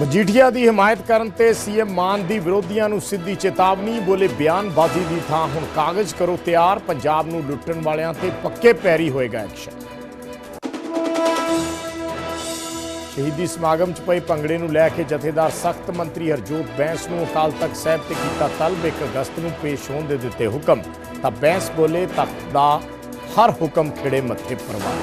ਮਜੀਠੀਆ ਦੀ ਹਮਾਇਤ ਕਰਨ ਤੇ ਸੀਐਮ ਮਾਨ ਦੀ ਵਿਰੋਧੀਆਂ ਨੂੰ ਸਿੱਧੀ ਚੇਤਾਵਨੀ, ਬੋਲੇ ਬਿਆਨਬਾਜ਼ੀ ਦੀ ਥਾਂ ਹੁਣ ਕਾਗਜ਼ ਕਰੋ ਤਿਆਰ, ਪੰਜਾਬ ਨੂੰ ਲੁੱਟਣ ਵਾਲਿਆਂ ਤੇ ਪੱਕੇ ਪੈਰੀ ਹੋਏਗਾ ਐਕਸ਼ਨ। ਸ਼ਹੀਦੀ ਸਮਾਗਮ 'ਚ ਪਏ ਭੰਗੜੇ ਨੂੰ ਲੈ ਕੇ ਜਥੇਦਾਰ ਸਖਤ ਮੰਤਰੀ ਹਰਜੋਤ ਬੈਂਸ ਨੂੰ ਅਕਾਲ ਤਖਤ ਸਾਹਿਬ ਤੇ ਕੀਤਾ ਤਲਬ 1 ਅਗਸਤ ਨੂੰ ਪੇਸ਼ ਹੋਣ ਦੇ ਦਿੱਤੇ ਹੁਕਮ। ਤਾਂ ਬੈਂਸ ਬੋਲੇ ਤਖਤ ਦਾ ਹਰ ਹੁਕਮ ਖਿੜੇ ਮੱਥੇ ਪ੍ਰਵਾਨ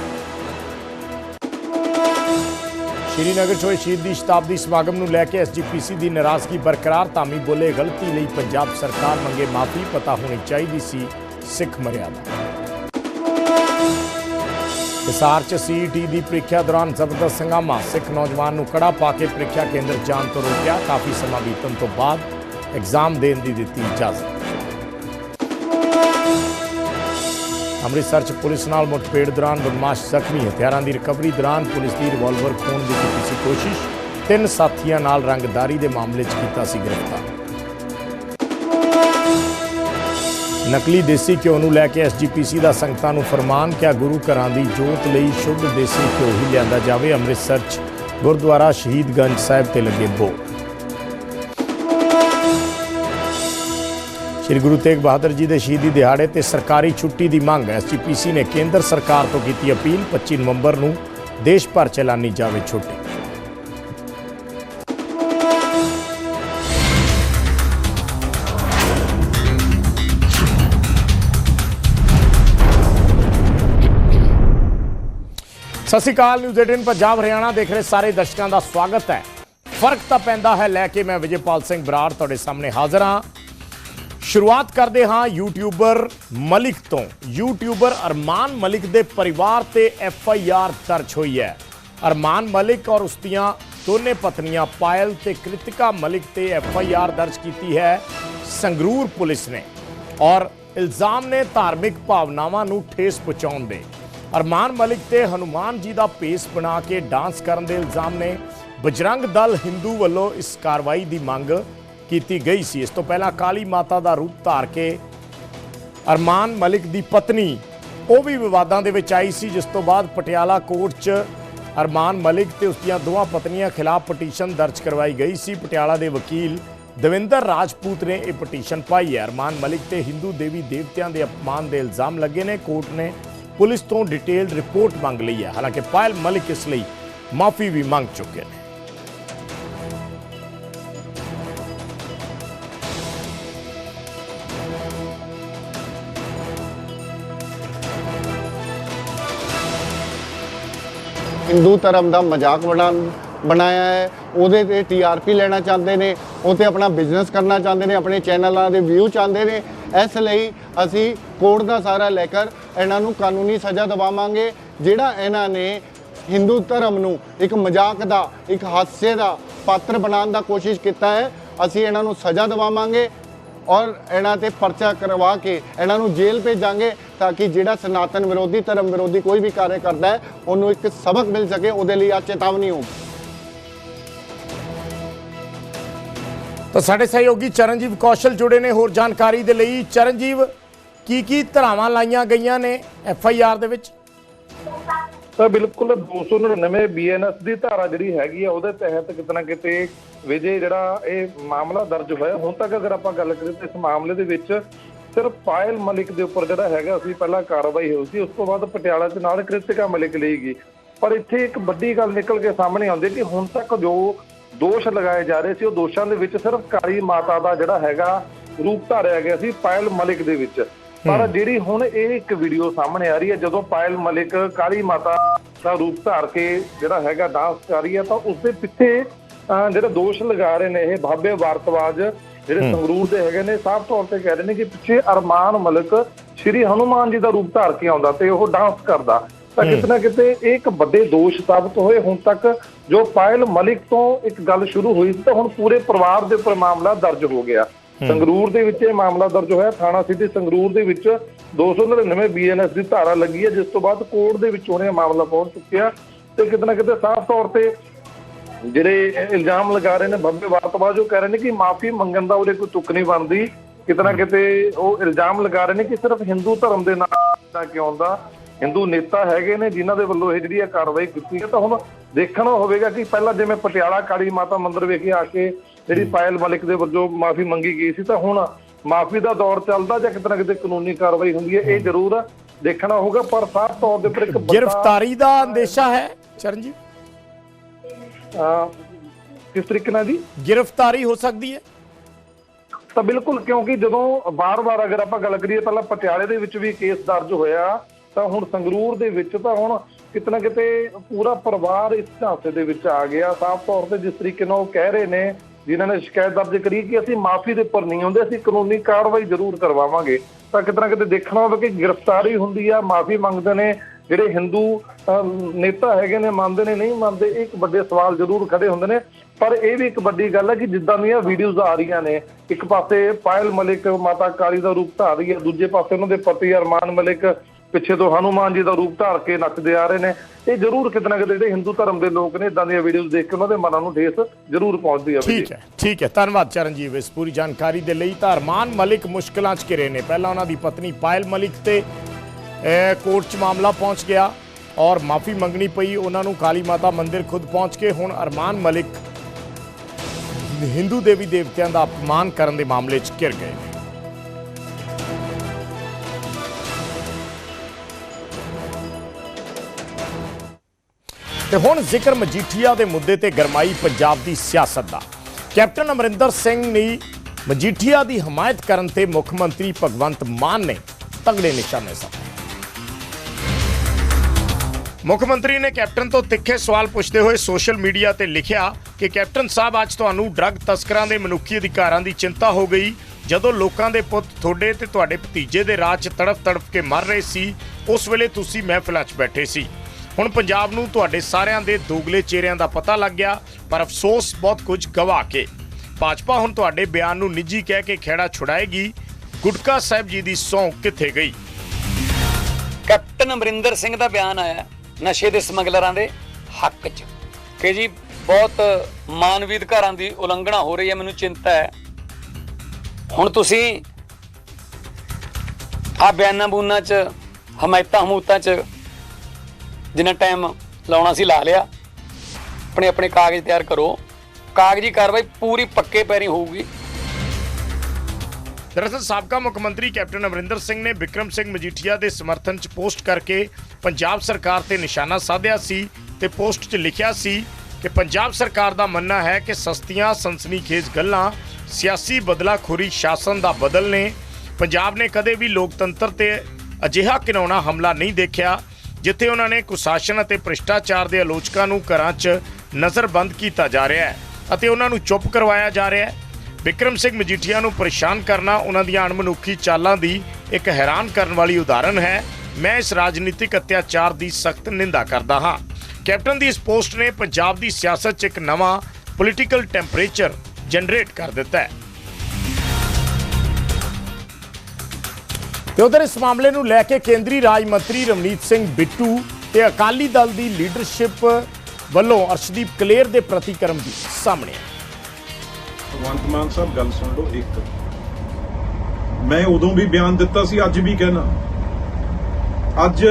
ਸ਼੍ਰੀਨਗਰ 'ਚ ਹੋਏ ਦੀ ਸ਼ਤਾਬਦੀ ਸਮਾਗਮ ਨੂੰ ਲੈ ਕੇ ਐਸਜੀਪੀਸੀ ਦੀ ਨਾਰਾਜ਼ਗੀ ਬਰਕਰਾਰ, ਧਾਮੀ ਬੋਲੇ, ਗਲਤੀ ਲਈ ਪੰਜਾਬ ਸਰਕਾਰ ਮੰਗੇ ਮਾਫੀ, ਪਤਾ ਹੋਣੀ ਚਾਹੀਦੀ ਸੀ, ਸਿੱਖ ਮਰਿਆਦਾ। ਹਿਸਾਰ 'ਚ ਸੀਈਟੀ ਦੀ ਪ੍ਰੀਖਿਆ ਦੌਰਾਨ ਜ਼ਬਰਦਸਤ ਹੰਗਾਮਾ, ਸਿੱਖ ਨੌਜਵਾਨ ਨੂੰ ਕੜਾ ਪਾ ਕੇ ਪ੍ਰੀਖਿਆ ਕੇਂਦਰ ਜਾਣ ਤੋਂ ਰੋਕਿਆ, ਕਾਫੀ ਸਮਾਂ ਬੀਤਣ ਤੋਂ ਬਾਅਦ ਐਗਜ਼ਾਮ ਦੇਣ ਦੀ ਦਿੱਤੀ ਇਜਾਜ਼ਤ। ਅੰਮ੍ਰਿਤਸਰ 'ਚ ਪੁਲਿਸ ਨਾਲ ਮੁੱਠਭੇੜ ਦੌਰਾਨ ਬਦਮਾਸ਼ ਜ਼ਖਮੀ ਹਥਿਆਰਾਂ ਦੀ ਰਿਕਵਰੀ ਦੌਰਾਨ ਪੁਲਿਸ ਦੀ ਰਿਵਾਲਵਰ ਖੋਣ ਦੀ ਕੀਤੀ ਸੀ ਕੋਸ਼ਿਸ਼। ਤਿੰਨ ਸਾਥੀਆਂ ਨਾਲ ਰੰਗਦਾਰੀ ਦੇ ਮਾਮਲੇ 'ਚ ਕੀਤਾ ਸੀ ਗ੍ਰਿਫਤਾਰ। ਨਕਲੀ ਦੇਸੀ ਘਿਓ ਨੂੰ ਲੈ ਕੇ ਐਸਜੀਪੀਸੀ ਦਾ ਸੰਗਤਾਂ ਨੂੰ ਫਰਮਾਨ ਕਿਹਾ ਗੁਰੂ ਘਰਾਂ ਦੀ ਜੋਤ ਲਈ ਸ਼ੁੱਧ ਦੇਸੀ ਘਿਓ ਹੀ ਲਿਆਂਦਾ ਜਾਵੇ। ਅੰਮ੍ਰਿਤਸਰ 'ਚ ਗੁਰਦੁਆਰਾ ਸ਼ਹੀਦਗੰਜ ਸਾਹਿਬ ਤੇ ਲੱਗੇ ਬੋਰਡ ਸ਼੍ਰੀ ਗੁਰੂ ਤੇਗ ਬਹਾਦਰ ਜੀ ਦੇ ਸ਼ਹੀਦੀ ਦਿਹਾੜੇ ਤੇ ਸਰਕਾਰੀ ਛੁੱਟੀ ਦੀ ਮੰਗ। ਐਸਜੀਪੀਸੀ ਨੇ ਕੇਂਦਰ ਸਰਕਾਰ ਤੋਂ ਕੀਤੀ ਅਪੀਲ। 25 ਨਵੰਬਰ ਨੂੰ ਦੇਸ਼ ਭਰ ਚਲਾਨੀ ਜਾਵੇ ਛੁੱਟੀ। ਸਤਿ ਸ਼੍ਰੀ ਅਕਾਲ, ਨਿਊਜ਼ 18 ਪੰਜਾਬ, ਹਰਿਆਣਾ। ਦੇਖ ਰਹੇ ਸਾਰੇ ਦਰਸ਼ਕਾਂ ਦਾ ਸਵਾਗਤ ਹੈ। ਫ਼ਰਕ ਤਾਂ ਪੈਂਦਾ ਹੈ, ਲੈ ਕੇ ਮੈਂ ਵਿਜੇਪਾਲ ਸਿੰਘ ਬਰਾੜ ਤੁਹਾਡੇ ਸਾਹਮਣੇ ਹਾਜ਼ਰ ਹਾਂ। ਸ਼ੁਰੂਆਤ ਕਰਦੇ ਹਾਂ ਯੂਟਿਊਬਰ ਮਲਿਕ ਤੋਂ। ਯੂਟਿਊਬਰ ਅਰਮਾਨ ਮਲਿਕ ਦੇ ਪਰਿਵਾਰ ਤੇ ਐਫ ਆਈ ਆਰ ਦਰਜ ਹੋਈ ਹੈ। ਅਰਮਾਨ ਮਲਿਕ ਔਰ ਉਸ ਦੀਆਂ ਦੋਨੇ ਪਤਨੀਆਂ ਪਾਇਲ ਤੇ ਕ੍ਰਿਤਿਕਾ ਮਲਿਕ ਤੇ ਐਫ ਆਈ ਆਰ ਦਰਜ ਕੀਤੀ ਹੈ। ਸੰਗਰੂਰ ਪੁਲਿਸ ਨੇ ਔਰ ਇਲਜ਼ਾਮ ਨੇ ਧਾਰਮਿਕ ਭਾਵਨਾਵਾਂ ਨੂੰ ਠੇਸ ਪਹੁੰਚਾਉਣ ਦੇ। ਅਰਮਾਨ ਮਲਿਕ ਤੇ ਹਨੂਮਾਨ ਜੀ ਦਾ ਪੇਸ ਬਣਾ ਕੇ ਡਾਂਸ ਕਰਨ ਦੇ ਇਲਜ਼ਾਮ ਨੇ। ਬਜਰੰਗ ਦਲ ਹਿੰਦੂ ਵੱਲੋਂ ਇਸ ਕਾਰਵਾਈ ਦੀ ਮੰਗ ਕੀਤੀ ਗਈ ਸੀ। ਇਸ ਤੋਂ ਪਹਿਲਾਂ ਕਾਲੀ ਮਾਤਾ ਦਾ ਰੂਪ ਧਾਰ ਕੇ ਅਰਮਾਨ ਮਲਿਕ ਦੀ ਪਤਨੀ, ਉਹ ਵੀ ਵਿਵਾਦਾਂ ਦੇ ਵਿੱਚ ਆਈ ਸੀ, ਜਿਸ ਤੋਂ ਬਾਅਦ ਪਟਿਆਲਾ ਕੋਰਟ 'ਚ ਅਰਮਾਨ ਮਲਿਕ ਤੇ ਉਸ ਦੀਆਂ ਦੋਵਾਂ ਪਤਨੀਆਂ ਖਿਲਾਫ ਪਟੀਸ਼ਨ ਦਰਜ ਕਰਵਾਈ ਗਈ ਸੀ। ਪਟਿਆਲਾ ਦੇ ਵਕੀਲ ਦਵਿੰਦਰ ਰਾਜਪੂਤ ਨੇ ਇਹ ਪਟੀਸ਼ਨ ਪਾਈ ਹੈ। ਅਰਮਾਨ ਮਲਿਕ ਤੇ ਹਿੰਦੂ ਦੇਵੀ ਦੇਵਤਿਆਂ ਦੇ ਅਪਮਾਨ ਦੇ ਇਲਜ਼ਾਮ ਲੱਗੇ ਨੇ। ਕੋਰਟ ਨੇ ਪੁਲਿਸ ਤੋਂ ਡਿਟੇਲਡ ਰਿਪੋਰਟ ਮੰਗ ਲਈ ਹੈ। ਹਾਲਾਂਕਿ ਪਾਇਲ ਮਲਿਕ ਇਸ ਲਈ ਮਾਫੀ ਵੀ ਮੰਗ ਚੁੱਕੇ ਨੇ। ਹਿੰਦੂ ਧਰਮ ਦਾ ਮਜ਼ਾਕ ਬਣਾ, ਬਣਾਇਆ ਹੈ। ਉਹਦੇ ਤੇ ਟੀਆਰਪੀ ਲੈਣਾ ਚਾਹੁੰਦੇ ਨੇ ਉਹ ਤੇ ਆਪਣਾ ਬਿਜ਼ਨਸ ਕਰਨਾ ਚਾਹੁੰਦੇ ਨੇ, ਆਪਣੇ ਚੈਨਲਾਂ ਦੇ ਵਿਊ ਚਾਹੁੰਦੇ ਨੇ। ਇਸ ਲਈ ਅਸੀਂ ਕੋਰਟ ਦਾ ਸਾਰਾ ਲੈ ਕਰ ਇਹਨਾਂ ਨੂੰ ਕਾਨੂੰਨੀ ਸਜ਼ਾ ਦਿਵਾਵਾਂਗੇ, ਜਿਹੜਾ ਇਹਨਾਂ ਨੇ ਹਿੰਦੂ ਧਰਮ ਨੂੰ ਇੱਕ ਮਜ਼ਾਕ ਦਾ, ਇੱਕ ਹਾਸੇ ਦਾ ਪਾਤਰ ਬਣਾਉਣ ਦਾ ਕੋਸ਼ਿਸ਼ ਕੀਤਾ ਹੈ। ਅਸੀਂ ਇਹਨਾਂ ਨੂੰ ਸਜ਼ਾ ਦਿਵਾਵਾਂਗੇ ਔਰ ਇਹਨਾਂ ਤੇ ਪਰਚਾ ਕਰਵਾ ਕੇ ਇਹਨਾਂ ਨੂੰ ਜੇਲ੍ਹ ਭੇਜਾਂਗੇ। ਤਾਂ ਕਿ ਜਿਹੜਾ ਸਨਾਤਨ ਵਿਰੋਧੀ ਧਰਮ ਵਿਰੋਧੀ ਕੋਈ ਵੀ ਕਾਰਜ ਕਰਦਾ ਹੈ ਉਹਨੂੰ ਇੱਕ ਸਬਕ ਮਿਲ ਸਕੇ ਉਹਦੇ ਲਈ ਆ ਚੇਤਾਵਨੀ ਹੋ ਤਾਂ ਸਾਡੇ ਸਹਿਯੋਗੀ ਚਰਨਜੀਵ ਕੌਸ਼ਲ ਜੁੜੇ ਨੇ ਹੋਰ ਜਾਣਕਾਰੀ ਦੇ ਲਈ। ਚਰਨਜੀਵ ਕੀ ਕੀ ਧਰਾਵਾਂ ਲਾਈਆਂ ਗਈਆਂ ਨੇ ਐਫ ਆਈ ਆਰ ਦੇ ਵਿੱਚ? ਤਾਂ ਬਿਲਕੁਲ 299 ਬੀਐਨਐਸ ਦੀ ਧਾਰਾ ਜਿਹੜੀ ਹੈਗੀ ਆ ਉਹਦੇ ਤਹਿਤ ਕਿਤੇ ਨਾ ਕਿਤੇ ਵਿਜੇ ਜਿਹੜਾ ਇਹ ਮਾਮਲਾ ਦਰਜ ਹੋਇਆ। ਹੁਣ ਤੱਕ ਅਗਰ ਆਪਾਂ ਗੱਲ ਕਰੀਏ ਤਾਂ ਇਸ ਮਾਮਲੇ ਦੇ ਵਿੱਚ ਸਿਰਫ ਪਾਇਲ ਮਲਿਕ ਦੇ ਉੱਪਰ ਜਿਹੜਾ ਹੈਗਾ ਅਸੀਂ ਪਹਿਲਾਂ ਕਾਰਵਾਈ ਹੋਈ ਸੀ ਉਸ ਤੋਂ ਬਾਅਦ ਪਟਿਆਲਾ ਚ ਨਾਲ ਕ੍ਰਿਤਿਕਾ ਮਲਿਕ ਲਈ ਗਈ। ਪਰ ਇੱਥੇ ਇੱਕ ਵੱਡੀ ਗੱਲ ਨਿਕਲ ਕੇ ਸਾਹਮਣੇ ਆਉਂਦੀ ਕਿ ਹੁਣ ਤੱਕ ਜੋ ਦੋਸ਼ ਲਗਾਏ ਜਾ ਰਹੇ ਸੀ ਉਹ ਦੋਸ਼ਾਂ ਦੇ ਵਿੱਚ ਸਿਰਫ ਕਾਲੀ ਮਾਤਾ ਦਾ ਜਿਹੜਾ ਹੈਗਾ ਰੂਪ ਧਾਰਿਆ ਗਿਆ ਸੀ ਪਾਇਲ ਮਲਿਕ ਦੇ ਵਿੱਚ। ਪਰ ਜਿਹੜੀ ਹੁਣ ਇਹ ਇੱਕ ਵੀਡੀਓ ਸਾਹਮਣੇ ਆ ਰਹੀ ਹੈ ਜਦੋਂ ਪਾਇਲ ਮਲਿਕ ਕਾਲੀ ਮਾਤਾ ਦਾ ਰੂਪ ਧਾਰ ਕੇ ਜਿਹੜਾ ਹੈਗਾ ਡਾਂਸ ਕਰ ਰਹੀ ਹੈ ਤਾਂ ਉਸ ਦੇ ਪਿੱਛੇ ਜਿਹੜੇ ਦੋਸ਼ ਲਗਾ ਰਹੇ ਨੇ ਇਹ ਭਾਬੇ ਵਾਰਤਵਾਜ ਜਿਹੜੇ ਸੰਗਰੂਰ ਦੇ ਹੈਗੇ ਨੇ ਸਾਫ਼ ਤੌਰ ਤੇ ਕਹਿ ਰਹੇ ਨੇ ਕਿ ਪਿੱਛੇ ਅਰਮਾਨ ਮਲਿਕ ਸ਼੍ਰੀ ਹਨੂਮਾਨ ਜੀ ਦਾ ਰੂਪ ਧਾਰ ਕੇ ਆਉਂਦਾ ਤੇ ਉਹ ਡਾਂਸ ਕਰਦਾ। ਤਾਂ ਕਿਤੇ ਨਾ ਕਿਤੇ ਇਹ ਇੱਕ ਵੱਡੇ ਦੋਸ਼ ਸਾਬਤ ਹੋਏ। ਹੁਣ ਤੱਕ ਜੋ ਪਾਇਲ ਮਲਿਕ ਤੋਂ ਇੱਕ ਗੱਲ ਸ਼ੁਰੂ ਹੋਈ ਸੀ ਤਾਂ ਹੁਣ ਪੂਰੇ ਪਰਿਵਾਰ ਦੇ ਉੱਪਰ ਮਾਮਲਾ ਦਰਜ ਹੋ ਗਿਆ। ਸੰਗਰੂਰ ਦੇ ਵਿੱਚ ਇਹ ਮਾਮਲਾ ਦਰਜ ਹੋਇਆ। ਥਾਣਾ ਸਿਟੀ ਸੰਗਰੂਰ ਦੇ ਵਿੱਚ 299 ਬੀਐਨਐਸ ਦੀ ਧਾਰਾ ਲੱਗੀ ਹੈ ਜਿਸ ਤੋਂ ਬਾਅਦ ਕੋਰਟ ਦੇ ਵਿੱਚ ਉਹਨੇ ਮਾਮਲਾ ਪਹੁੰਚ ਚੁੱਕਿਆ। ਤੇ ਕਿਤੇ ਨਾ ਕਿਤੇ ਸਾਫ਼ ਤੌਰ ਤੇ ਜਿਹੜੇ ਇਲਜ਼ਾਮ ਲਗਾ ਰਹੇ ਨੇ ਬੰਬੇ ਵਾਰਤਵਾਜ ਉਹ ਕਹਿ ਰਹੇ ਨੇ ਕਿ ਮਾਫੀ ਮੰਗਣ ਦਾ ਉਹਦੇ ਕੋਈ ਤੁਕ ਨਹੀਂ ਬਣਦੀ। ਕਿਤੇ ਨਾ ਕਿਤੇ ਉਹ ਇਲਜ਼ਾਮ ਲਗਾ ਰਹੇ ਨੇ ਕਿ ਸਿਰਫ ਹਿੰਦੂ ਧਰਮ ਦੇ ਨਾਲ ਦਾ ਕਿਉਂ ਦਾ ਹਿੰਦੂ ਨੇਤਾ ਹੈਗੇ ਨੇ ਜਿਨ੍ਹਾਂ ਦੇ ਵੱਲੋਂ ਇਹ ਜਿਹੜੀ ਇਹ ਕਾਰਵਾਈ ਕੀਤੀ ਹੈ। ਤਾਂ ਹੁਣ ਦੇਖਣਾ ਹੋਵੇਗਾ ਕਿ ਪਹਿਲਾਂ ਜਿਵੇਂ ਪਟਿਆਲਾ ਕਾਲੀ ਮਾਤਾ ਮੰਦਿਰ ਵਿਖੇ ਆ ਕੇ ਜਿਹੜੀ ਪਾਇਲ ਮਲਿਕ ਦੇ ਵੱਲੋਂ ਮਾਫੀ ਮੰਗੀ ਗਈ ਸੀ ਤਾਂ ਹੁਣ ਮਾਫੀ ਦਾ ਦੌਰ ਚੱਲਦਾ ਜਾਂ ਕਿਤੇ ਨਾ ਕਿਤੇ ਕਾਨੂੰਨੀ ਕਾਰਵਾਈ ਹੁੰਦੀ ਹੈ ਇਹ ਜ਼ਰੂਰ ਦੇਖਣਾ ਹੋਊਗਾ। ਪਰ ਸਾਫ਼ ਤੌਰ ਦੇ ਉੱਪਰ ਇੱਕ ਗ੍ਰਿਫਤਾਰੀ ਦਾ ਅੰਦੇਸ਼ਾ ਹੈ ਚਰਨਜੀਤ? ਕਿਸ ਤਰੀਕੇ ਨਾਲ ਜੀ? ਗ੍ਰਿਫਤਾਰੀ ਹੋ ਸਕਦੀ ਹੈ? ਤਾਂ ਬਿਲਕੁਲ ਕਿਉਂਕਿ ਜਦੋਂ ਵਾਰ-ਵਾਰ ਅਗਰ ਆਪਾਂ ਗੱਲ ਕਰੀਏ ਪਹਿਲਾਂ ਪਟਿਆਲੇ ਦੇ ਵਿੱਚ ਵੀ ਕੇਸ ਦਰਜ ਹੋਇਆ ਤਾਂ ਹੁਣ ਸੰਗਰੂਰ ਦੇ ਵਿੱਚ ਤਾਂ ਹੁਣ ਕਿਤਨਾ ਕਿਤੇ ਪੂਰਾ ਪਰਿਵਾਰ ਇਸ ਝਾਂਸੇ ਦੇ ਵਿੱਚ ਆ ਗਿਆ। ਸਾਫ਼ ਤੌਰ ਤੇ ਜਿਸ ਤਰੀਕੇ ਨਾਲ ਉਹ ਕਹਿ ਰਹੇ ਨੇ ਜਿਨ੍ਹਾਂ ਨੇ ਸ਼ਿਕਾਇਤ ਦਰਜ ਕਰੀ ਕਿ ਅਸੀਂ ਮਾਫੀ ਦੇ ਉੱਪਰ ਨਹੀਂ ਆਉਂਦੇ ਅਸੀਂ ਕਾਨੂੰਨੀ ਕਾਰਵਾਈ ਜ਼ਰੂਰ ਕਰਵਾਵਾਂਗੇ। ਤਾਂ ਕਿਤਨਾ ਕਿਤੇ ਦੇਖਣਾ ਹੋਵੇ ਕਿ ਗ੍ਰਿਫਤਾਰੀ ਹੁੰਦੀ ਆ ਮਾਫੀ ਮੰਗਦੇ ਨੇ ਜਿਹੜੇ ਹਿੰਦੂ ਨੇਤਾ ਹੈਗੇ ਨੇ, ਮੰਨਦੇ ਨੇ, ਨਹੀਂ ਮੰਨਦੇ, ਇਹ ਇੱਕ ਵੱਡੇ ਸਵਾਲ ਜ਼ਰੂਰ ਖੜੇ ਹੁੰਦੇ ਨੇ। ਪਰ ਇਹ ਵੀ ਇੱਕ ਵੱਡੀ ਗੱਲ ਹੈ ਕਿ ਜਿੱਦਾਂ ਦੀਆਂ ਵੀਡੀਓਜ਼ ਆ ਰਹੀਆਂ ਨੇ, ਇੱਕ ਪਾਸੇ ਪਾਇਲ ਮਲਿਕ ਮਾਤਾ ਕਾਲੀ ਦਾ ਰੂਪ ਧਾਰ ਰਹੀ ਹੈ, ਦੂਜੇ ਪਾਸੇ ਉਹਨਾਂ ਦੇ ਪਤੀ ਅਰਮਾਨ ਮਲਿਕ ਪਿੱਛੇ ਤੋਂ ਹਨੂਮਾਨ ਜੀ ਦਾ ਰੂਪ ਧਾਰ ਕੇ ਨੱਚਦੇ ਆ ਰਹੇ ਨੇ। ਇਹ ਜ਼ਰੂਰ ਕਿਤੇ ਨਾ ਕਿਤੇ ਜਿਹੜੇ ਹਿੰਦੂ ਧਰਮ ਦੇ ਲੋਕ ਨੇ, ਇਦਾਂ ਦੀਆਂ ਵੀਡੀਓਜ਼ ਦੇਖ ਕੇ ਉਹਨਾਂ ਦੇ ਮਨਾਂ ਨੂੰ ਠੇਸ ਜ਼ਰੂਰ ਪਹੁੰਚਦੀ ਹੈ ਠੀਕ ਹੈ ਠੀਕ ਹੈ। ਧੰਨਵਾਦ ਚਰਨਜੀਤ ਇਸ ਪੂਰੀ ਜਾਣਕਾਰੀ ਦੇ ਲਈ। ਤਾਂ ਅਰਮਾਨ ਮਲਿਕ ਮੁਸ਼ਕਲਾਂ 'ਚ ਘਿਰੇ ਨੇ। ਪਹਿਲਾਂ ਉਹਨਾਂ ਦੀ ਪਤਨੀ ਪਾਇਲ ਮਲਿਕ ਤੇ ਕੋਰਟ 'ਚ ਮਾਮਲਾ ਪਹੁੰਚ ਗਿਆ। ਔਰ ਮਾਫੀ ਮੰਗਣੀ ਪਈ, ਉਹਨਾਂ ਨੂੰ ਕਾਲੀ ਮਾਤਾ ਮੰਦਿਰ ਖੁਦ ਪਹੁੰਚ ਕੇ ਹੁਣ ਅਰਮਾਨ ਮਲਿਕ ਹਿੰਦੂ ਦੇਵੀ ਦੇਵਤਿਆਂ ਦਾ ਅਪਮਾਨ ਕਰਨ ਦੇ ਮਾਮਲੇ 'ਚ ਘਿਰ ਗਏ ਨੇ। ਤੇ ਹੁਣ ਜ਼ਿਕਰ ਮਜੀਠੀਆ ਦੇ ਮੁੱਦੇ ਤੇ ਗਰਮਾਈ ਪੰਜਾਬ ਦੀ ਸਿਆਸਤ ਦਾ। ਕੈਪਟਨ ਅਮਰਿੰਦਰ ਸਿੰਘ ਨੇ ਮਜੀਠੀਆ ਦੀ ਹਮਾਇਤ ਕਰਨ ਤੇ ਮੁੱਖ ਮੰਤਰੀ ਭਗਵੰਤ ਮਾਨ ਨੇ ਤਗੜੇ ਨਿਸ਼ਾਨੇ ਸਾਧੇ ਮੁੱਖ ਮੰਤਰੀ ਨੇ ਕੈਪਟਨ ਤੋਂ ਤਿੱਖੇ ਸਵਾਲ ਪੁੱਛਦੇ ਹੋਏ ਸੋਸ਼ਲ ਮੀਡੀਆ ਤੇ ਲਿਖਿਆ ਕਿ ਕੈਪਟਨ ਸਾਹਿਬ, ਅੱਜ ਤੁਹਾਨੂੰ ਡਰੱਗ ਤਸਕਰਾਂ ਦੇ ਮਨੁੱਖੀ ਅਧਿਕਾਰਾਂ ਦੀ ਚਿੰਤਾ ਹੋ ਗਈ। ਜਦੋਂ ਲੋਕਾਂ ਦੇ ਪੁੱਤ ਤੁਹਾਡੇ ਤੇ ਤੁਹਾਡੇ ਭਤੀਜੇ ਦੇ ਰਾਜ 'ਚ ਤੜਫ ਤੜਫ ਕੇ ਮਰ ਰਹੇ ਸੀ, ਉਸ ਵੇਲੇ ਤੁਸੀਂ ਮਹਿਫਲਾਂ 'ਚ ਬੈਠੇ ਸੀ। ਹੁਣ ਪੰਜਾਬ ਨੂੰ ਤੁਹਾਡੇ ਸਾਰਿਆਂ ਦੇ ਦੋਗਲੇ ਚਿਹਰਿਆਂ ਦਾ ਪਤਾ ਲੱਗ ਗਿਆ, ਪਰ ਅਫਸੋਸ ਬਹੁਤ ਕੁਝ ਗਵਾ ਕੇ। ਭਾਜਪਾ ਹੁਣ ਤੁਹਾਡੇ ਬਿਆਨ ਨੂੰ ਨਿੱਜੀ ਕਹਿ ਕੇ ਖੇੜਾ ਛੁਡਾਏਗੀ। ਗੁਟਕਾ ਸਾਹਿਬ ਜੀ ਦੀ ਸੌਂ ਕਿੱਥੇ ਗਈ? ਕੈਪਟਨ ਅਮਰਿੰਦਰ ਸਿੰਘ ਦਾ ਬਿਆਨ ਆਇਆ। ਨਸ਼ੇ ਦੇ ਸਮਗਲਰਾਂ ਦੇ ਹੱਕ 'ਚ। ਕਿ ਜੀ, ਬਹੁਤ ਮਾਨਵੀ ਅਧਿਕਾਰਾਂ ਦੀ ਉਲੰਘਣਾ ਹੋ ਰਹੀ ਹੈ, ਮੈਨੂੰ ਚਿੰਤਾ ਹੈ। ਹੁਣ ਤੁਸੀਂ ਆ ਬਿਆਨਾਂ ਬੂਨਾਂ 'ਚ, ਹਮਾਇਤਾਂ ਹਮੂਤਾਂ 'ਚ ਜਿੰਨਾ ਟਾਈਮ ਲਾਉਣਾ ਸੀ, ਲਾ ਲਿਆ। ਆਪਣੇ ਆਪਣੇ ਕਾਗਜ਼ ਤਿਆਰ ਕਰੋ। ਕਾਗਜ਼ੀ ਕਾਰਵਾਈ ਪੂਰੀ ਪੱਕੇ ਪੈਰੀ ਹੋਊਗੀ। ਦਰਅਸਲ ਸਾਬਕਾ ਮੁੱਖ ਮੰਤਰੀ ਕੈਪਟਨ ਅਮਰਿੰਦਰ ਸਿੰਘ ਨੇ ਵਿਕਰਮ ਸਿੰਘ ਮਜੀਠੀਆ ਦੇ ਸਮਰਥਨ 'ਚ ਪੋਸਟ ਕਰਕੇ ਪੰਜਾਬ ਸਰਕਾਰ ਤੇ ਨਿਸ਼ਾਨਾ ਸਾਧਿਆ ਸੀ ਤੇ ਪੋਸਟ 'ਚ ਲਿਖਿਆ ਸੀ ਕਿ ਪੰਜਾਬ ਸਰਕਾਰ ਦਾ ਮੰਨਣਾ ਹੈ ਕਿ ਸਸਤੀਆਂ ਸਨਸਨੀਖੇਜ਼ ਗੱਲਾਂ, ਸਿਆਸੀ ਬਦਲਾਖੋਰੀ ਸ਼ਾਸਨ ਦਾ ਬਦਲ ਨੇ। ਪੰਜਾਬ ਨੇ ਕਦੇ ਵੀ ਲੋਕਤੰਤਰ ਤੇ ਅਜਿਹਾ ਘਿਨਾਉਣਾ ਹਮਲਾ ਨਹੀਂ ਦੇਖਿਆ, ਜਿੱਥੇ ਉਹਨਾਂ ਨੇ ਕੁਸ਼ਾਸਨ ਅਤੇ ਭ੍ਰਿਸ਼ਟਾਚਾਰ ਦੇ ਆਲੋਚਕਾਂ ਨੂੰ ਘਰਾਂ 'ਚ ਨਜ਼ਰਬੰਦ ਕੀਤਾ ਜਾ ਰਿਹਾ ਹੈ ਅਤੇ ਉਹਨਾਂ ਨੂੰ ਚੁੱਪ ਕਰਵਾਇਆ ਜਾ ਰਿਹਾ ਹੈ। ਵਿਕਰਮ ਸਿੰਘ ਮਜੀਠੀਆ ਨੂੰ ਪਰੇਸ਼ਾਨ ਕਰਨਾ ਉਹਨਾਂ ਦੀਆਂ ਅਣਮਨੁੱਖੀ ਚਾਲਾਂ ਦੀ ਇੱਕ ਹੈਰਾਨ ਕਰਨ ਵਾਲੀ ਉਦਾਹਰਨ ਹੈ। ਮੈਂ ਇਸ ਰਾਜਨੀਤਿਕ ਅਤਿਆਚਾਰ ਦੀ ਸਖਤ ਨਿੰਦਾ ਕਰਦਾ ਹਾਂ। ਕੈਪਟਨ ਦੀ ਇਸ ਪੋਸਟ ਨੇ ਪੰਜਾਬ ਦੀ ਸਿਆਸਤ 'ਚ ਇੱਕ ਨਵਾਂ ਪੋਲੀਟੀਕਲ ਟੈਂਪਰੇਚਰ ਜਨਰੇਟ ਕਰ ਦਿੱਤਾ ਹੈ। ਤੇ ਉਧਰ ਇਸ ਮਾਮਲੇ ਨੂੰ ਲੈ ਕੇ ਕੇਂਦਰੀ ਰਾਜ ਮੰਤਰੀ ਰਮਨੀਤ ਸਿੰਘ ਬਿੱਟੂ ਤੇ ਅਕਾਲੀ ਦਲ ਦੀ ਲੀਡਰਸ਼ਿਪ ਵੱਲੋਂ ਅਰਸ਼ਦੀਪ ਕਲੇਰ ਦੇ ਪ੍ਰਤੀਕਰਮ ਵੀ ਸਾਹਮਣੇ ਆਏ। ਭਗਵੰਤ ਮਾਨ ਸਾਹਿਬ, ਗੱਲ ਸੁਣ ਲਓ ਇੱਕ। ਮੈਂ ਉਦੋਂ ਵੀ ਬਿਆਨ ਦਿੱਤਾ ਸੀ, ਅੱਜ ਵੀ ਕਹਿਣਾ। ਅੱਜ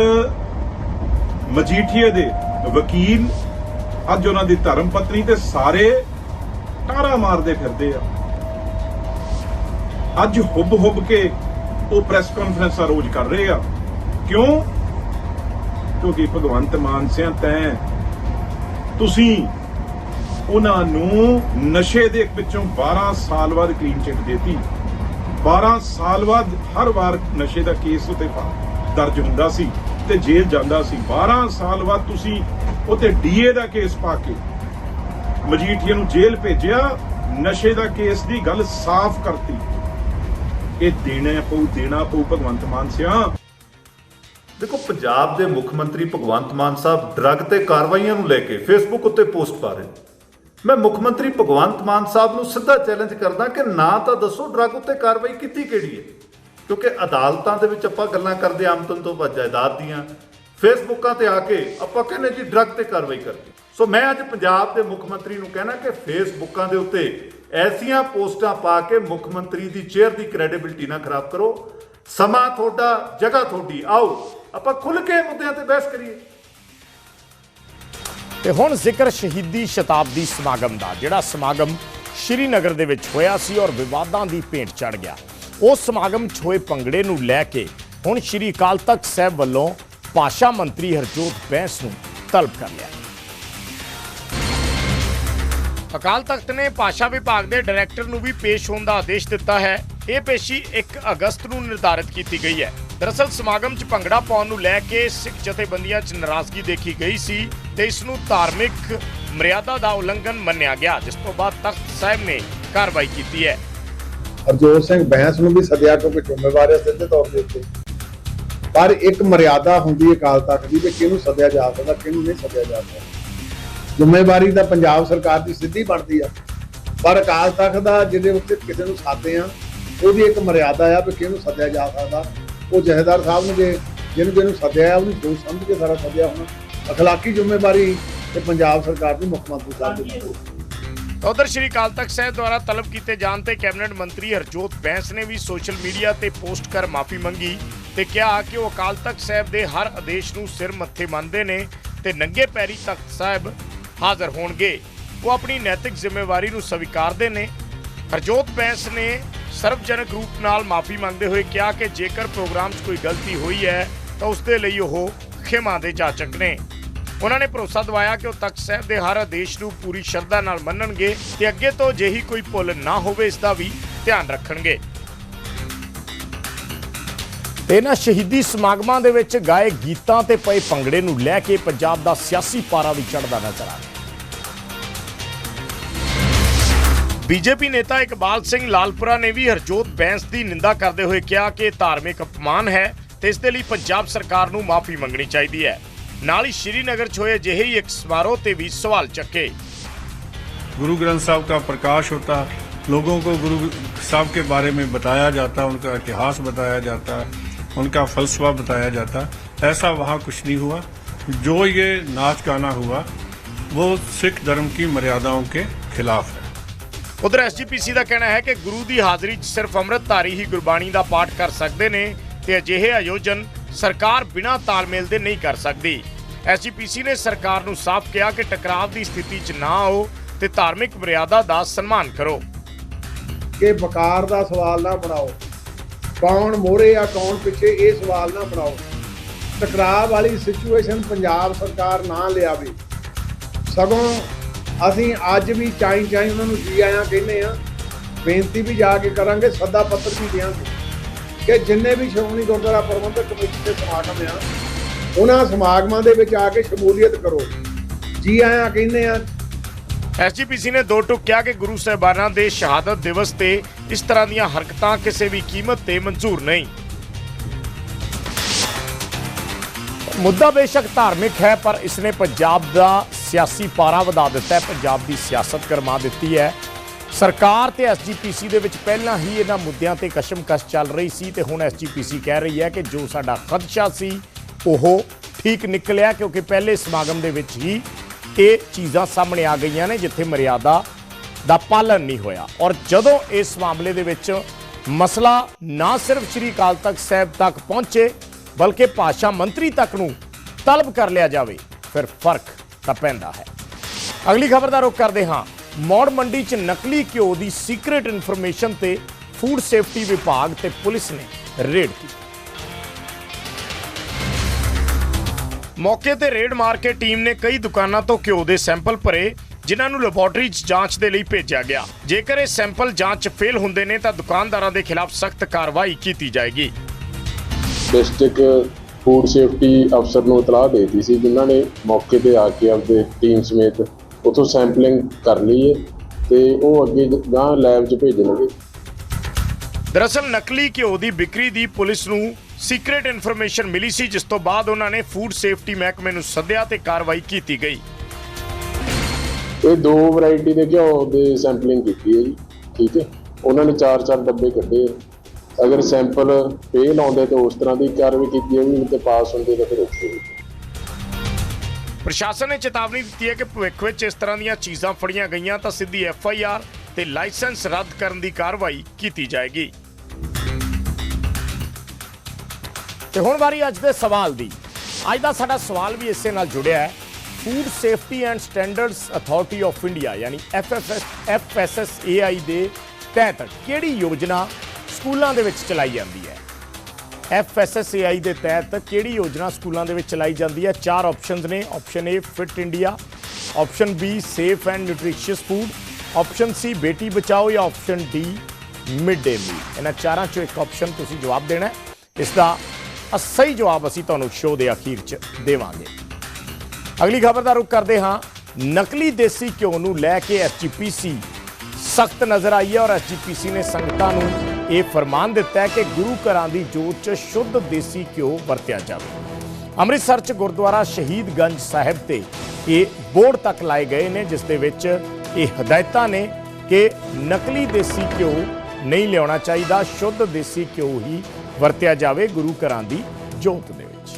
ਮਜੀਠੀਏ ਦੇ ਵਕੀਲ, ਅੱਜ ਉਹਨਾਂ ਦੀ ਧਰਮ ਪਤਨੀ ਤੇ ਸਾਰੇ ਟਾਰਾ ਮਾਰਦੇ ਫਿਰਦੇ ਆ। ਅੱਜ ਹੁੱਬ ਹੁੱਬ ਕੇ ਉਹ ਪ੍ਰੈਸ ਕਾਨਫਰੰਸਾਂ ਰੋਜ਼ ਕਰ ਰਹੇ ਆ। ਕਿਉਂ? ਕਿਉਂਕਿ ਭਗਵੰਤ ਮਾਨ ਸਿਆਂ ਤੈਂ ਤੁਸੀਂ ਉਹਨਾਂ ਨੂੰ ਨਸ਼ੇ ਦੇ ਵਿੱਚੋਂ 12 ਸਾਲ ਬਾਅਦ ਕਲੀਨ ਚਿੱਟ ਦਿੱਤੀ। 12 ਸਾਲ ਬਾਅਦ ਹਰ ਵਾਰ ਨਸ਼ੇ ਦਾ ਕੇਸ ਉਤੇ ਦਰਜ ਹੁੰਦਾ ਸੀ ਤੇ ਜੇਲ੍ਹ ਜਾਂਦਾ ਸੀ। 12 ਸਾਲ ਬਾਅਦ ਤੁਸੀਂ ਉਤੇ ਡੀਏ ਦਾ ਕੇਸ ਪਾ ਕੇ ਮਜੀਠੀਆ ਨੂੰ ਜੇਲ੍ਹ ਭੇਜਿਆ, ਨਸ਼ੇ ਦਾ ਕੇਸ ਦੀ ਗੱਲ ਸਾਫ਼ ਕਰਤੀ। ਇਹ ਦੇਣਾ ਪਊ ਦੇਣਾ ਪਊ ਭਗਵੰਤ ਮਾਨ ਸਿਆ। ਦੇਖੋ, ਪੰਜਾਬ ਦੇ ਮੁੱਖ ਮੰਤਰੀ ਭਗਵੰਤ ਮਾਨ ਸਾਹਿਬ ਡਰੱਗ ਤੇ ਕਾਰਵਾਈਆਂ ਨੂੰ ਲੈ ਕੇ ਫੇਸਬੁੱਕ ਉੱਤੇ ਪੋਸਟ ਪਾ ਰਹੇ ਮੈਂ ਮੁੱਖ ਮੰਤਰੀ ਭਗਵੰਤ ਮਾਨ ਸਾਹਿਬ ਨੂੰ ਸਿੱਧਾ ਚੈਲੰਜ ਕਰਦਾ ਕਿ ਨਾ ਤਾਂ ਦੱਸੋ ਡਰੱਗ ਉੱਤੇ ਕਾਰਵਾਈ ਕੀਤੀ ਕਿਹੜੀ ਹੈ। ਕਿਉਂਕਿ ਅਦਾਲਤਾਂ ਦੇ ਵਿੱਚ ਆਪਾਂ ਗੱਲਾਂ ਕਰਦੇ ਆਮਦਨ ਤੋਂ ਵੱਧ ਜਾਇਦਾਦ ਦੀਆਂ। ਫੇਸਬੁੱਕਾਂ ਤੇ ਆ ਕੇ ਆਪਾਂ ਕਹਿੰਦੇ ਜੀ ਡਰੱਗ ਤੇ ਕਾਰਵਾਈ ਕਰਦੇ। ਸੋ ਮੈਂ ਅੱਜ ਪੰਜਾਬ ਦੇ ਮੁੱਖ ਮੰਤਰੀ ਨੂੰ ਕਹਿਣਾ ਕਿ ਫੇਸਬੁੱਕਾਂ ਦੇ ਉੱਤੇ ਐਸੀਆਂ ਪੋਸਟਾਂ ਪਾ ਕੇ ਮੁੱਖ ਮੰਤਰੀ ਦੀ ਚੇਅਰ ਦੀ ਕ੍ਰੈਡੀਬਿਲਟੀ ਨਾ ਖਰਾਬ ਕਰੋ। ਸਮਾਂ ਤੁਹਾਡਾ, ਜਗ੍ਹਾ ਤੁਹਾਡੀ। ਆਓ, ਆਪਾਂ ਖੁੱਲ ਕੇ ਮੁੱਦਿਆਂ ਤੇ ਬਹਿਸ ਕਰੀਏ। ਤੇ ਹੁਣ ਜ਼ਿਕਰ ਸ਼ਹੀਦੀ ਸ਼ਤਾਬਦੀ ਸਮਾਗਮ ਦਾ, ਜਿਹੜਾ ਸਮਾਗਮ ਸ਼੍ਰੀਨਗਰ ਦੇ ਵਿੱਚ ਹੋਇਆ ਸੀ ਔਰ ਵਿਵਾਦਾਂ ਦੀ ਭੇਂਟ ਚੜ ਗਿਆ। ਉਸ ਸਮਾਗਮ 'ਚ ਹੋਏ ਭੰਗੜੇ ਨੂੰ ਲੈ ਕੇ ਹੁਣ ਸ਼੍ਰੀ ਅਕਾਲ ਤਖਤ ਸਾਹਿਬ ਵੱਲੋਂ ਭਾਸ਼ਾ ਮੰਤਰੀ ਹਰਜੋਤ ਬੈਂਸ ਨੂੰ ਤਲਬ ਕਰ ਲਿਆ। ਅਕਾਲ ਤਖਤ ਨੇ ਭਾਸ਼ਾ ਵਿਭਾਗ ਦੇ ਡਾਇਰੈਕਟਰ ਨੂੰ ਵੀ ਪੇਸ਼ ਹੋਣ ਦਾ ਆਦੇਸ਼ ਦਿੱਤਾ ਹੈ। ਇਹ ਪੇਸ਼ੀ 1 ਅਗਸਤ ਨੂੰ ਨਿਰਧਾਰਿਤ ਕੀਤੀ ਗਈ ਹੈ। ਦਰਅਸਲ ਸਮਾਗਮ 'ਚ ਭੰਗੜਾ ਪਾਉਣ ਨੂੰ ਲੈ ਕੇ ਸਿੱਖ ਜਥੇਬੰਦੀਆਂ 'ਚ ਨਾਰਾਜ਼ਗੀ ਦੇਖੀ ਗਈ ਸੀ। ਤੇ ਇਸ ਨੂੰ ਧਾਰਮਿਕ ਮਰਿਆਦਾ ਦਾ ਉਲੰਘਣ ਮੰਨਿਆ ਗਿਆ, ਜਿਸ ਤੋਂ ਬਾਅਦ ਤਖਤ ਸਾਹਿਬ ਨੇ ਕਾਰਵਾਈ ਕੀਤੀ ਹੈ। ਹਰਜੋਤ ਸਿੰਘ ਬੈਂਸ ਨੂੰ ਵੀ ਸੱਦਿਆ ਕਿਉਂਕਿ ਜ਼ਿੰਮੇਵਾਰ ਹੈ ਸਿੱਧੇ ਤੌਰ ਦੇ ਉੱਤੇ। ਪਰ ਇੱਕ ਮਰਿਆਦਾ ਹੁੰਦੀ ਹੈ ਅਕਾਲ ਤਖਤ ਦੀ ਕਿ ਕਿਹਨੂੰ ਸੱਦਿਆ ਜਾ ਸਕਦਾ, ਕਿਹਨੂੰ ਨਹੀਂ ਸੱਦਿਆ ਜਾ ਸਕਦਾ। ਜ਼ਿੰਮੇਵਾਰੀ ਤਾਂ ਪੰਜਾਬ ਸਰਕਾਰ ਦੀ ਸਿੱਧੀ ਬਣਦੀ ਆ। ਪਰ ਅਕਾਲ ਤਖਤ ਦਾ ਜਿਹਦੇ ਉੱਤੇ ਕਿਸੇ ਨੂੰ ਸਾਦੇ ਆ ਉਹਦੀ ਇੱਕ ਮਰਿਆਦਾ ਆ ਵੀ ਕਿਹਨੂੰ ਸੱਦਿਆ ਜਾ ਸਕਦਾ। ਉਹ ਜਹੇਦਾਰ ਸਾਹਿਬ ਨੂੰ ਜੇ ਜਿਹਨੂੰ ਜਿਹਨੂੰ ਸੱਦਿਆ ਉਹਨੂੰ ਸੋਚ ਸਮਝ ਕੇ ਸਾਰਾ ਸੱਦਿਆ ਹੋਣਾ। ਅਖਲਾਕੀ ਜ਼ਿੰਮੇਵਾਰੀ ਤੇ ਪੰਜਾਬ ਸਰਕਾਰ ਦੀ ਮੁੱਖ ਮੰਤਰੀ ਸਾਹਿਬ ਦੀ। ਉਧਰ ਸ਼੍ਰੀ ਅਕਾਲ ਤਖਤ ਸਾਹਿਬ ਦੁਆਰਾ ਤਲਬ ਕੀਤੇ ਜਾਣ ਤੇ ਕੈਬਨਿਟ ਮੰਤਰੀ ਹਰਜੋਤ ਬੈਂਸ ਨੇ ਵੀ ਸੋਸ਼ਲ ਮੀਡੀਆ ਤੇ ਪੋਸਟ ਕਰ ਮਾਫੀ ਮੰਗੀ ਤੇ ਕਿਹਾ ਕਿ ਉਹ ਅਕਾਲ ਤਖਤ ਸਾਹਿਬ ਦੇ ਹਰ ਆਦੇਸ਼ ਨੂੰ ਸਿਰ ਮੱਥੇ ਮੰਨਦੇ ਨੇ ਤੇ ਨੰਗੇ ਪੈਰੀ ਤਖਤ ਸਾਹਿਬ ਹਾਜ਼ਰ ਹੋਣਗੇ। ਉਹ ਆਪਣੀ ਨੈਤਿਕ ਜ਼ਿੰਮੇਵਾਰੀ ਨੂੰ ਸਵੀਕਾਰਦੇ ਨੇ। ਹਰਜੋਤ ਬੈਂਸ ਨੇ ਸਰਵਜਨਕ ਰੂਪ ਨਾਲ ਮਾਫੀ ਮੰਗਦੇ ਹੋਏ ਕਿਹਾ ਕਿ ਜੇਕਰ ਪ੍ਰੋਗਰਾਮ 'ਚ ਕੋਈ ਗਲਤੀ ਹੋਈ ਹੈ ਤਾਂ ਉਸ ਦੇ ਲਈ ਉਹ ਖਿਮਾ ਦੇ ਜਾਚਕ ਨੇ। ਉਹਨਾਂ ਨੇ ਭਰੋਸਾ ਦਿਵਾਇਆ ਕਿ ਉਹ ਤਖਤ ਸਾਹਿਬ ਦੇ ਹਰ ਆਦੇਸ਼ ਨੂੰ ਪੂਰੀ ਸ਼ਰਧਾ ਨਾਲ ਮੰਨਣਗੇ ਤੇ ਅੱਗੇ ਤੋਂ ਅਜਿਹੀ ਕੋਈ ਭੁੱਲ ਨਾ ਹੋਵੇ, ਇਸ ਦਾ ਵੀ ਧਿਆਨ ਰੱਖਣਗੇ। ਇਹਨਾਂ ਸ਼ਹੀਦੀ ਸਮਾਗਮਾਂ ਦੇ ਵਿੱਚ ਗਾਏ ਗੀਤਾਂ ਤੇ ਪਏ ਭੰਗੜੇ ਨੂੰ ਲੈ ਕੇ ਪੰਜਾਬ ਦਾ ਸਿਆਸੀ ਪਾਰਾ ਵੀ ਚੜਦਾ ਨਜ਼ਰ ਆ ਰਿਹਾ ਬੀਜੇਪੀ ਨੇਤਾ ਇਕਬਾਲ ਸਿੰਘ ਲਾਲਪੁਰਾ ਨੇ ਵੀ ਹਰਜੋਤ ਬੈਂਸ ਦੀ ਨਿੰਦਾ ਕਰਦੇ ਹੋਏ ਕਿਹਾ ਕਿ ਇਹ ਧਾਰਮਿਕ ਅਪਮਾਨ ਹੈ ਤੇ ਇਸ ਦੇ ਲਈ ਪੰਜਾਬ ਸਰਕਾਰ ਨੂੰ ਮਾਫੀ ਮੰਗਣੀ ਚਾਹੀਦੀ ਹੈ। ਨਾਲ ਹੀ ਸ਼੍ਰੀਨਗਰ 'ਚ ਹੋਏ ਅਜਿਹੇ ਹੀ ਇੱਕ ਸਮਾਰੋਹ ਤੇ ਵੀ ਸਵਾਲ ਚੱਕੇ गुरु ग्रंथ साहब का प्रकाश होता लोगों को गुरु साहब के बारे में बताया जाता उनका इतिहास बताया जाता उनका फलसफा बताया जाता ऐसा वहाँ कुछ नहीं हुआ जो ये नाच गाना हुआ वो सिख धर्म की मर्यादाओं के खिलाफ है ਉਧਰ ਐਸਜੀਪੀਸੀ ਦਾ ਕਹਿਣਾ ਹੈ ਕਿ ਗੁਰੂ ਦੀ ਹਾਜ਼ਰੀ 'ਚ ਸਿਰਫ ਅੰਮ੍ਰਿਤਧਾਰੀ ਹੀ ਗੁਰਬਾਣੀ ਦਾ ਪਾਠ ਕਰ ਸਕਦੇ ਨੇ ਤੇ ਅਜਿਹੇ ਆਯੋਜਨ ਸਰਕਾਰ ਬਿਨਾਂ ਤਾਲਮੇਲ ਦੇ ਨਹੀਂ ਕਰ ਸਕਦੀ ਐਸਜੀਪੀਸੀ ਨੇ ਸਰਕਾਰ ਨੂੰ ਸਾਫ਼ ਕਿਹਾ ਕਿ ਟਕਰਾਅ ਦੀ ਸਥਿਤੀ 'ਚ ਨਾ ਆਓ ਤੇ ਧਾਰਮਿਕ ਮਰਿਆਦਾ ਦਾ ਸਨਮਾਨ ਕਰੋ। ਕਿ ਵਕਾਰ ਦਾ ਸਵਾਲ ਨਾ ਬਣਾਓ। ਕੌਣ ਮੋਰੇ ਆ, ਕੌਣ ਪਿੱਛੇ, ਇਹ ਸਵਾਲ ਨਾ ਬਣਾਓ। ਟਕਰਾਅ ਵਾਲੀ ਸਿਚੁਏਸ਼ਨ ਪੰਜਾਬ ਸਰਕਾਰ ਨਾ ਲਿਆਵੇ। ਸਗੋਂ ਅਸੀਂ ਅੱਜ ਵੀ ਚਾਈ ਚਾਈ ਉਹਨਾਂ ਨੂੰ ਜੀ ਆਇਆਂ ਕਹਿੰਦੇ ਆ ਬੇਨਤੀ ਵੀ ਜਾ ਕੇ ਕਰਾਂਗੇ, ਸੱਦਾ ਪੱਤਰ ਵੀ ਦਿਆਂਗੇ। ਕਿ ਜਿੰਨੇ ਵੀ ਸ਼੍ਰੋਮਣੀ ਗੁਰਦੁਆਰਾ ਪ੍ਰਬੰਧਕ ਕਮੇਟੀ ਦੇ ਸਮਾਗਮ ਆ ਉਹਨਾਂ ਸਮਾਗਮਾਂ ਦੇ ਵਿੱਚ ਆ ਕੇ ਸ਼ਮੂਲੀਅਤ ਕਰੋ। ਜੀ ਆਇਆਂ ਕਹਿੰਦੇ ਆ। ਐਸਜੀਪੀਸੀ ਨੇ ਦੋ ਟੁਕ ਕਿਹਾ ਕਿ ਗੁਰੂ ਸਾਹਿਬਾਨਾਂ ਦੇ ਸ਼ਹਾਦਤ ਦਿਵਸ ਤੇ ਇਸ ਤਰ੍ਹਾਂ ਦੀਆਂ ਹਰਕਤਾਂ ਕਿਸੇ ਵੀ ਕੀਮਤ ਤੇ ਮਨਜ਼ੂਰ ਨਹੀਂ। ਮੁੱਦਾ ਬੇਸ਼ੱਕ ਧਾਰਮਿਕ ਹੈ, ਪਰ ਇਸ ਨੇ ਪੰਜਾਬ ਦਾ ਸਿਆਸੀ ਪਾਰਾ ਵਧਾ ਦਿੱਤਾ ਹੈ, ਪੰਜਾਬ ਦੀ ਸਿਆਸਤ ਕਰਮਾ ਦਿੱਤੀ ਹੈ। ਸਰਕਾਰ ਤੇ ਐਸਜੀਪੀਸੀ ਦੇ ਵਿੱਚ ਪਹਿਲਾਂ ਹੀ ਇਹਨਾਂ ਮੁੱਦਿਆਂ ਤੇ ਕਸ਼ਮਕਸ਼ ਚੱਲ ਰਹੀ ਸੀ ਤੇ ਹੁਣ ਐਸਜੀਪੀਸੀ ਕਹਿ ਰਹੀ ਹੈ ਕਿ ਜੋ ਸਾਡਾ ਖਦਸ਼ਾ ਸੀ ਉਹ ਠੀਕ ਨਿਕਲਿਆ ਕਿਉਂਕਿ ਪਹਿਲੇ ਸਮਾਗਮ ਦੇ ਵਿੱਚ ਹੀ ਇਹ ਚੀਜ਼ਾਂ ਸਾਹਮਣੇ ਆ ਗਈਆਂ ਨੇ ਜਿੱਥੇ ਮਰਿਆਦਾ ਦਾ ਪਾਲਣ ਨਹੀਂ ਹੋਇਆ। ਔਰ ਜਦੋਂ ਇਸ ਮਾਮਲੇ ਦੇ ਵਿੱਚ ਮਸਲਾ ਨਾ ਸਿਰਫ ਸ੍ਰੀ ਅਕਾਲ ਤਖਤ ਸਾਹਿਬ ਤੱਕ ਪਹੁੰਚੇ, ਬਲਕਿ ਭਾਸ਼ਾ ਮੰਤਰੀ ਤੱਕ ਨੂੰ ਤਲਬ ਕਰ ਲਿਆ ਜਾਵੇ, ਫਿਰ ਫ਼ਰਕ ਤਾਂ ਪੈਂਦਾ ਹੈ। ਅਗਲੀ ਖਬਰ ਦਾ ਰੁਖ ਕਰਦੇ ਹਾਂ। ਮੌੜ ਮੰਡੀ 'ਚ ਨਕਲੀ ਘਿਓ ਦੀ ਸੀਕ੍ਰੀਟ ਇਨਫੋਰਮੇਸ਼ਨ ਤੇ ਫੂਡ ਸੇਫਟੀ ਵਿਭਾਗ ਤੇ ਪੁਲਿਸ ਨੇ ਰੇਡ ਕੀਤੀ। ਮੌਕੇ ਤੇ ਰੇਡ ਮਾਰ ਕੇ ਟੀਮ ਨੇ ਕਈ ਦੁਕਾਨਾਂ ਤੋਂ ਘਿਓ ਦੇ ਸੈਂਪਲ ਭਰੇ ਜਿਨ੍ਹਾਂ ਨੂੰ ਲੈਬੋਰਟਰੀ 'ਚ ਜਾਂਚ ਦੇ ਲਈ ਭੇਜਿਆ ਗਿਆ। ਜੇਕਰ ਇਹ ਸੈਂਪਲ ਜਾਂਚ 'ਚ ਫੇਲ ਹੁੰਦੇ ਨੇ ਤਾਂ ਦੁਕਾਨਦਾਰਾਂ ਦੇ ਖਿਲਾਫ ਸਖਤ ਕਾਰਵਾਈ ਕੀਤੀ ਜਾਏਗੀ। ਡਿਸਟ੍ਰਿਕਟ ਫੂਡ ਸੇਫਟੀ ਅਫਸਰ ਨੂੰ ਇਤਲਾਹ ਦੇ ਦਿੱਤੀ ਸੀ ਜਿਨ੍ਹਾਂ ਨੇ ਮੌਕੇ ਤੇ ਆ ਕੇ ਆਪਦੇ ਟੀਮ ਸਮੇਤ ਉਥੋਂ ਸੈਂਪਲਿੰਗ ਕਰ ਲਈ ਹੈ ਤੇ ਉਹ ਅੱਗੇ ਗਾਂ ਲੈਬ 'ਚ ਭੇਜਣਗੇ। ਦਰਅਸਲ ਨਕਲੀ ਘਿਓ ਦੀ ਵਿਕਰੀ ਦੀ ਪੁਲਿਸ ਨੂੰ ਸੀਕ੍ਰੀਟ ਇਨਫੋਰਮੇਸ਼ਨ ਮਿਲੀ ਸੀ ਜਿਸ ਤੋਂ ਬਾਅਦ ਉਹਨਾਂ ਨੇ ਫੂਡ ਸੇਫਟੀ ਮਹਿਕਮੇ ਨੂੰ ਸੱਦਿਆ ਤੇ ਕਾਰਵਾਈ ਕੀਤੀ ਗਈ। ਇਹ ਦੋ ਵੈਰਾਈਟੀ ਦੇ ਘਿਓ ਦੇ ਸੈਂਪਲਿੰਗ ਕੀਤੀ ਹੈ ਜੀ ਠੀਕ ਹੈ? ਉਹਨਾਂ ਨੇ ਚਾਰ ਚਾਰ ਡੱਬੇ ਕੱਢੇ। ਅਗਰ ਸੈਂਪਲ ਫੇਲ ਆਉਂਦੇ ਤਾਂ ਉਸ ਤਰ੍ਹਾਂ ਦੀ ਕਾਰਵਾਈ ਕੀਤੀ ਜਾਊਗੀ ਤੇ ਪਾਸ ਹੁੰਦੇ ਤਾਂ ਫਿਰ ਓਕੇ ਪ੍ਰਸ਼ਾਸਨ ਨੇ ਚੇਤਾਵਨੀ ਦਿੱਤੀ ਹੈ ਕਿ ਭਵਿੱਖ ਵਿੱਚ ਇਸ ਤਰ੍ਹਾਂ ਦੀਆਂ ਚੀਜ਼ਾਂ ਫੜੀਆਂ ਗਈਆਂ ਤਾਂ ਸਿੱਧੀ ਐਫ ਆਈ ਆਰ ਤੇ ਲਾਇਸੈਂਸ ਰੱਦ ਕਰਨ ਦੀ ਕਾਰਵਾਈ ਕੀਤੀ ਜਾਏਗੀ। ਤੇ ਹੁਣ ਵਾਰੀ ਅੱਜ ਦੇ ਸਵਾਲ ਦੀ। ਅੱਜ ਦਾ ਸਾਡਾ ਸਵਾਲ ਵੀ ਇਸੇ ਨਾਲ ਜੁੜਿਆ ਹੈ। Food safety and standards authority of India ਯਾਨੀ ਐਫਐਫਐਸ ਐਫਐਸਐਸਏਆਈ ਦੇ ਤਹਿਤ ਕਿਹੜੀ ਯੋਜਨਾ ਸਕੂਲਾਂ ਦੇ ਵਿੱਚ ਚਲਾਈ ਜਾਂਦੀ ਹੈ? ਐਫਐਸਐਸਏਆਈ ਦੇ ਤਹਿਤ ਕਿਹੜੀ ਯੋਜਨਾ ਸਕੂਲਾਂ ਦੇ ਵਿੱਚ ਚਲਾਈ ਜਾਂਦੀ ਹੈ? ਚਾਰ ਆਪਸ਼ਨਸ ਨੇ। Option A fit India option B safe and nutritious food option C Beti Bachao ਜਾਂ option D mid day meal ਇਹਨਾਂ ਚਾਰਾਂ ਚੋਂ ਇੱਕ ਆਪਸ਼ਨ ਤੁਸੀਂ ਜਵਾਬ ਦੇਣਾ ਹੈ। ਇਸ ਦਾ ਸਹੀ ਜਵਾਬ ਅਸੀਂ ਤੁਹਾਨੂੰ ਸ਼ੋਅ ਦੇ ਅਖੀਰ 'ਚ ਦੇਵਾਂਗੇ। ਅਗਲੀ ਖਬਰ ਦਾ ਰੁਖ ਕਰਦੇ ਹਾਂ। ਨਕਲੀ ਦੇਸੀ ਘਿਓ ਨੂੰ ਲੈ ਕੇ ਐਸਜੀਪੀਸੀ ਸਖਤ ਨਜ਼ਰ ਆਈ ਹੈ ਔਰ ਐਸਜੀਪੀਸੀ ਨੇ ਸੰਗਤਾਂ ਨੂੰ ਇਹ ਫਰਮਾਨ ਦਿੱਤਾ ਹੈ ਕਿ ਗੁਰੂ ਘਰਾਂ ਦੀ ਜੋਤ 'ਚ ਸ਼ੁੱਧ ਦੇਸੀ ਘਿਓ ਵਰਤਿਆ ਜਾਵੇ। ਅੰਮ੍ਰਿਤਸਰ 'ਚ ਗੁਰਦੁਆਰਾ ਸ਼ਹੀਦਗੰਜ ਸਾਹਿਬ ਤੇ ਇਹ ਬੋਰਡ ਤੱਕ ਲਾਏ ਗਏ ਨੇ, ਜਿਸ ਦੇ ਵਿੱਚ ਇਹ ਹਦਾਇਤਾਂ ਨੇ ਕਿ ਨਕਲੀ ਦੇਸੀ ਘਿਓ ਨਹੀਂ ਲਿਆਉਣਾ ਚਾਹੀਦਾ, ਸ਼ੁੱਧ ਦੇਸੀ ਘਿਓ ਹੀ ਵਰਤਿਆ ਜਾਵੇ ਗੁਰੂ ਘਰਾਂ ਦੀ ਜੋਤ ਦੇ ਵਿੱਚ।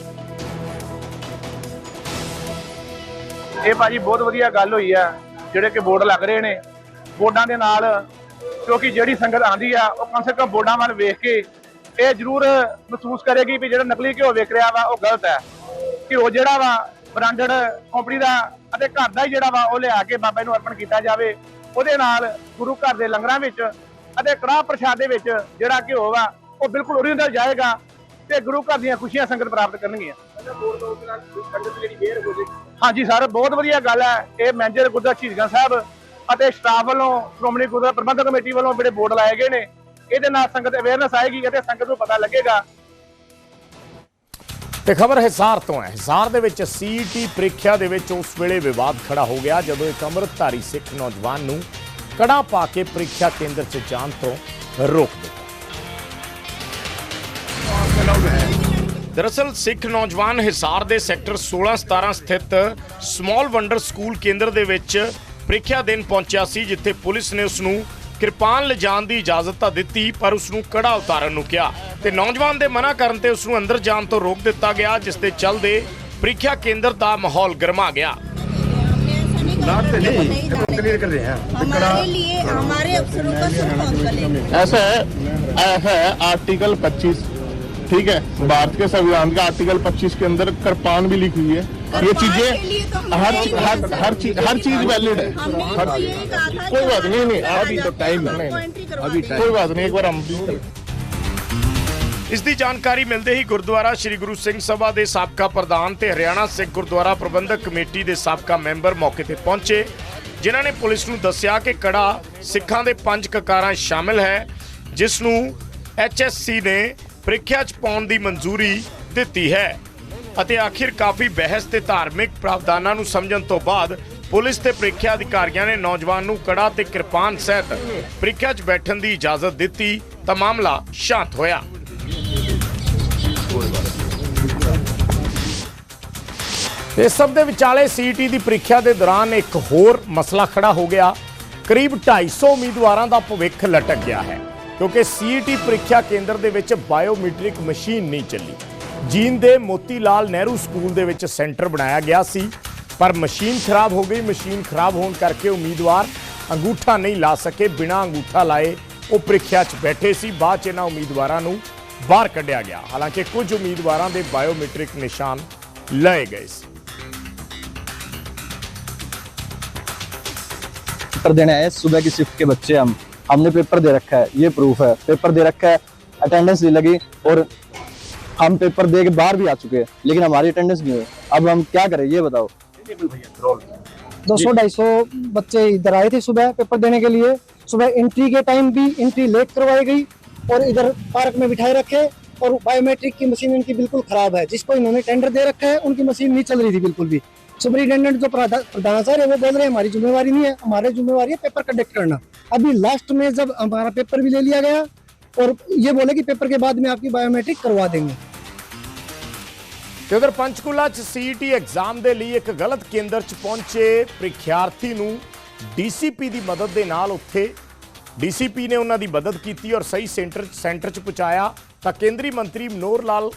ਇਹ ਭਾਜੀ ਬਹੁਤ ਵਧੀਆ ਗੱਲ ਹੋਈ ਆ, ਜਿਹੜੇ ਕਿ ਬੋਰਡ ਲੱਗ ਰਹੇ ਨੇ। ਬੋਰਡਾਂ ਦੇ ਨਾਲ, ਕਿਉਂਕਿ ਜਿਹੜੀ ਸੰਗਤ ਆਂਦੀ ਆ, ਉਹ ਕਮ ਸੇ ਕਮ ਬੋਰਡਾਂ ਵੱਲ ਵੇਖ ਕੇ ਇਹ ਜ਼ਰੂਰ ਮਹਿਸੂਸ ਕਰੇਗੀ ਵੀ ਜਿਹੜਾ ਨਕਲੀ ਘਿਓ ਵੇਖ ਰਿਹਾ ਵਾ, ਉਹ ਗਲਤ ਹੈ। ਘਿਓ ਜਿਹੜਾ ਵਾ, ਬ੍ਰਾਂਡਡ ਕੰਪਨੀ ਦਾ ਅਤੇ ਘਰ ਦਾ ਹੀ ਜਿਹੜਾ ਵਾ, ਉਹ ਲਿਆ ਕੇ ਬਾਬਾ ਨੂੰ ਅਰਪਣ ਕੀਤਾ ਜਾਵੇ। ਉਹਦੇ ਨਾਲ ਗੁਰੂ ਘਰ ਦੇ ਲੰਗਰਾਂ ਵਿੱਚ ਅਤੇ ਕੜਾਹ ਪ੍ਰਸ਼ਾਦ ਦੇ ਵਿੱਚ ਜਿਹੜਾ ਘਿਓ ਵਾ ਉਹ ਬਿਲਕੁਲ ਓਰੀਜਨਲ ਜਾਏਗਾ ਤੇ ਗੁਰੂ ਘਰ ਦੀਆਂ ਖੁਸ਼ੀਆਂ ਸੰਗਤ ਪ੍ਰਾਪਤ ਕਰਨਗੀਆਂ। ਹਾਂਜੀ ਸਰ ਬਹੁਤ ਵਧੀਆ ਗੱਲ ਹੈ। ਇਹ ਮੈਨੇਜਰ ਗੁਰਦੁਆਰਾ ਸ਼ਹੀਦਗੰਜ ਸਾਹਿਬ ਅਤੇ ਸਟਾਫ ਵੱਲੋਂ ਸ਼੍ਰੋਮਣੀ ਗੁਰਦੁਆਰਾ ਪ੍ਰਬੰਧਕ ਕਮੇਟੀ ਵੱਲੋਂ ਜਿਹੜੇ ਬੋਰਡ ਲਾਏ ਗਏ ਨੇ ਇਹਦੇ ਨਾਲ ਸੰਗਤ ਅਵੇਅਰਨੈਸ ਆਏਗੀ ਅਤੇ ਸੰਗਤ ਨੂੰ ਪਤਾ ਲੱਗੇਗਾ। ਤੇ ਖਬਰ ਹਿਸਾਰ ਤੋਂ ਹੈ। ਹਿਸਾਰ ਦੇ ਵਿੱਚ ਸੀਈਟੀ ਪ੍ਰੀਖਿਆ ਦੇ ਵਿੱਚ ਉਸ ਵੇਲੇ ਵਿਵਾਦ ਖੜਾ ਹੋ ਗਿਆ ਜਦੋਂ ਇੱਕ ਅੰਮ੍ਰਿਤਧਾਰੀ ਸਿੱਖ ਨੌਜਵਾਨ ਨੂੰ ਕੜਾ ਪਾ ਕੇ ਪ੍ਰੀਖਿਆ ਕੇਂਦਰ 'ਚ ਜਾਣ ਤੋਂ ਰੋਕ ਦਿੱਤਾ। ਦਰਅਸਲ ਸਿੱਖ ਨੌਜਵਾਨ ਹਿਸਾਰ ਦੇ ਸੈਕਟਰ 16-17 ਸਥਿਤ ਸਮਾਲ ਵੰਡਰ ਸਕੂਲ ਕੇਂਦਰ ਦੇ ਵਿੱਚ ਪ੍ਰੀਖਿਆ ਦੇਣ ਪਹੁੰਚਿਆ ਸੀ ਜਿੱਥੇ ਪੁਲਿਸ ਨੇ ਉਸ ਨੂੰ ਕਿਰਪਾਨ ਲਿਜਾਣ ਦੀ ਇਜਾਜ਼ਤ ਤਾਂ ਦਿੱਤੀ ਪਰ ਉਸ ਨੂੰ ਕੜਾ ਉਤਾਰਨ ਨੂੰ ਕਿਹਾ ਤੇ ਨੌਜਵਾਨ ਦੇ ਮਨਾ ਕਰਨ ਤੇ ਉਸ ਨੂੰ ਅੰਦਰ ਜਾਣ ਤੋਂ ਰੋਕ ਦਿੱਤਾ ਗਿਆ ਜਿਸ ਦੇ ਚੱਲਦੇ ਪ੍ਰੀਖਿਆ ਕੇਂਦਰ ਦਾ ਮਾਹੌਲ ਗਰਮਾ ਗਿਆ हमारे लिए हमारे अफसरों का सिर्फ अंकल है ऐसा है ऐसा है आर्टिकल 25 ठीक है भारत के संविधान का आर्टिकल 25 के अंदर कृपान भी लिखी हुई है ये कृपान के लिए तो चीजें हमने हर नहीं हर बोल हर चीज हर चीज वैलिड है हमने हर तो यही कहा था कोई कि बात नहीं नहीं हमारे अभी तो टाइम है आपको एंट्री करवा अभी देंगे। कोई बात नहीं एक बार हम भी ਇਸ ਦੀ ਜਾਣਕਾਰੀ ਮਿਲਦੇ ਹੀ ਗੁਰਦੁਆਰਾ ਸ੍ਰੀ ਗੁਰੂ ਸਿੰਘ ਸਭਾ ਦੇ ਸਾਬਕਾ ਪ੍ਰਧਾਨ ਤੇ ਹਰਿਆਣਾ ਸਿੱਖ ਗੁਰਦੁਆਰਾ ਪ੍ਰਬੰਧਕ ਕਮੇਟੀ ਦੇ ਸਾਬਕਾ ਮੈਂਬਰ ਮੌਕੇ ਤੇ ਪਹੁੰਚੇ ਜਿਨ੍ਹਾਂ ਨੇ ਪੁਲਿਸ ਨੂੰ ਦੱਸਿਆ ਕਿ ਕੜਾ ਸਿੱਖਾਂ ਦੇ ਪੰਜ ਕਕਾਰਾਂ 'ਚ ਸ਼ਾਮਿਲ ਹੈ ਜਿਸ ਨੂੰ ਐਚਐਸਸੀ ਨੇ ਪ੍ਰੀਖਿਆ 'ਚ ਪਾਉਣ ਦੀ ਮਨਜ਼ੂਰੀ ਦਿੱਤੀ ਹੈ ਅਤੇ ਆਖਿਰ ਕਾਫੀ ਬਹਿਸ ਤੇ ਧਾਰਮਿਕ ਪ੍ਰਾਵਧਾਨਾਂ ਨੂੰ ਸਮਝਣ ਤੋਂ ਬਾਅਦ ਪੁਲਿਸ ਤੇ ਪ੍ਰੀਖਿਆ ਅਧਿਕਾਰੀਆਂ ਨੇ ਨੌਜਵਾਨ ਨੂੰ ਕੜਾ ਤੇ ਕਿਰਪਾਨ ਸਹਿਤ ਪ੍ਰੀਖਿਆ 'ਚ ਬੈਠਣ ਦੀ ਇਜਾਜ਼ਤ ਦਿੱਤੀ। ਤਾਂ ਮਾਮਲਾ ਸ਼ਾਂਤ ਹੋਇਆ। ਇਸ ਸਭ ਦੇ ਵਿਚਾਲੇ ਸੀਟੀ ਦੀ ਪ੍ਰੀਖਿਆ ਦੇ ਦੌਰਾਨ ਇੱਕ ਹੋਰ ਮਸਲਾ ਖੜਾ ਹੋ ਗਿਆ। ਕਰੀਬ 250 ਉਮੀਦਵਾਰਾਂ ਦਾ ਭਵਿੱਖ ਲਟਕ ਗਿਆ ਹੈ। ਕਿਉਂਕਿ ਸੀਟੀ ਪ੍ਰੀਖਿਆ ਕੇਂਦਰ ਦੇ ਵਿੱਚ ਬਾਇਓਮੈਟ੍ਰਿਕ ਮਸ਼ੀਨ ਨਹੀਂ ਚੱਲੀ ਜੀਨ ਦੇ ਮੋਤੀ ਲਾਲ ਨਹਿਰੂ ਸਕੂਲ ਦੇ ਵਿੱਚ ਸੈਂਟਰ ਬਣਾਇਆ ਗਿਆ ਸੀ ਪਰ ਮਸ਼ੀਨ ਖਰਾਬ ਹੋ ਗਈ ਮਸ਼ੀਨ ਖਰਾਬ ਹੋਣ ਕਰਕੇ ਉਮੀਦਵਾਰ ਅੰਗੂਠਾ ਨਹੀਂ ਲਾ ਸਕੇ ਬਿਨਾਂ ਅੰਗੂਠਾ ਲਾਏ ਉਹ ਪ੍ਰੀਖਿਆ 'ਚ ਬੈਠੇ ਸੀ ਬਾਅਦ 'ਚ ਇਹਨਾਂ ਉਮੀਦਵਾਰਾਂ ਨੂੰ ਬਾਹਰ ਕੱਢਿਆ ਗਿਆ ਹਾਲਾਂਕਿ ਕੁਝ ਉਮੀਦਵਾਰਾਂ ਦੇ ਬਾਇਓਮੈਟ੍ਰਿਕ ਨਿਸ਼ਾਨ ਲਏ ਗਏ ਸੀ पेपर देने आए सुबह की शिफ्ट के बच्चे हम हमने पेपर दे रखा है ये प्रूफ है। पेपर दे रखा है अटेंडेंस नहीं लगी और हम पेपर दे के बाहर भी आ चुके हैं लेकिन हमारी अटेंडेंस नहीं हुई। अब हम क्या करें ये बताओ। दो सौ ढाई सौ बच्चे इधर आए थे सुबह पेपर देने के लिए। सुबह एंट्री के टाइम भी एंट्री लेट करवाई गई और इधर पार्क में बिठाए रखे और बायोमेट्रिक की मशीन इनकी बिल्कुल खराब है। जिसको इन्होंने टेंडर दे रखा है उनकी मशीन नहीं चल रही थी बिल्कुल भी। सुपरिटेंडेंट जो प्रधा- प्रधान सर है वो बोल रहे हैं हमारी जिम्मेवारी नहीं है हमारी जिम्मेवारी है पेपर कंडक्ट करना अभी लास्ट में जब हमारा पेपर भी ले लिया गया और ये बोले कि पेपर के बाद में आपकी बायोमेट्रिक करवा देंगे ਤੇ ਉਧਰ ਪੰਚਕੂਲਾ ਚ ਸੀਈਟੀ ਐਗਜ਼ਾਮ ਦੇ ਲਈ ਇੱਕ ਗਲਤ ਕੇਂਦਰ ਚ ਪਹੁੰਚੇ ਪ੍ਰੀਖਿਆਰਥੀ ਨੂੰ ਡੀਸੀਪੀ ਦੀ ਮਦਦ ਦੇ ਨਾਲ ਉੱਥੇ ਡੀਸੀਪੀ ਨੇ ਉਹਨਾਂ ਦੀ ਮਦਦ ਕੀਤੀ ਔਰ ਸਹੀ ਸੈਂਟਰ ਸੈਂਟਰ ਚ ਪਹੁੰਚਾਇਆ ਤਾਂ ਕੇਂਦਰੀ ਮੰਤਰੀ ਮਨੋਹਰ ਲਾਲ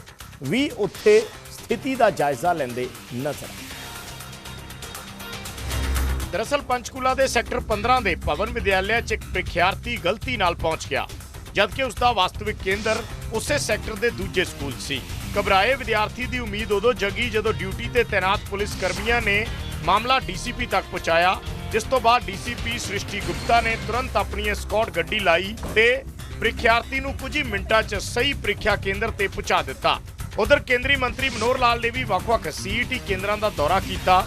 ਵੀ ਉੱਥੇ ਸਥਿਤੀ ਦਾ ਜਾਇਜ਼ਾ ਲੈਂਦੇ ਨਜ਼ਰ ਆਏ ਦਰਅਸਲ ਪੰਚਕੂਲਾ ਦੇ ਸੈਕਟਰ 15 ਦੇ ਭਵਨ ਵਿਦਿਆਲਿਆ 'ਚ ਇੱਕ ਪ੍ਰੀਖਿਆਰਥੀ ਗਲਤੀ ਨਾਲ ਪਹੁੰਚ ਗਿਆ, ਜਦਕਿ ਉਸ ਦਾ ਵਾਸਤਵਿਕ ਕੇਂਦਰ ਉਸੇ ਸੈਕਟਰ ਦੇ ਦੂਜੇ ਸਕੂਲ ਸੀ। ਘਬਰਾਏ ਵਿਦਿਆਰਥੀ ਦੀ ਉਮੀਦ ਉਦੋਂ ਜਗੀ ਜਦੋਂ ਡਿਊਟੀ ਤੇ ਤੈਨਾਤ ਪੁਲਿਸ ਕਰਮੀਆਂ ਨੇ ਮਾਮਲਾ ਡੀਸੀਪੀ ਤੱਕ ਪਹੁੰਚਾਇਆ, ਜਿਸ ਤੋਂ ਬਾਅਦ ਡੀਸੀਪੀ ਸ੍ਰਿਸ਼ਟੀ ਗੁਪਤਾ ਨੇ ਤੁਰੰਤ ਆਪਣੀ ਸਕਾਟ ਗੱਡੀ ਲਾਈ ਤੇ ਪ੍ਰੀਖਿਆਰਥੀ ਨੂੰ ਕੁਝ ਹੀ ਮਿੰਟਾਂ 'ਚ ਸਹੀ ਪ੍ਰੀਖਿਆ ਕੇਂਦਰ ਤੇ ਪਹੁੰਚਾ ਦਿੱਤਾ। ਉਧਰ ਕੇਂਦਰੀ ਮੰਤਰੀ ਮਨੋਹਰ ਲਾਲ ਨੇ ਵੀ ਵੱਖ-ਵੱਖ ਸੀਈਟੀ ਕੇਂਦਰਾਂ ਦਾ ਦੌਰਾ ਕੀਤਾ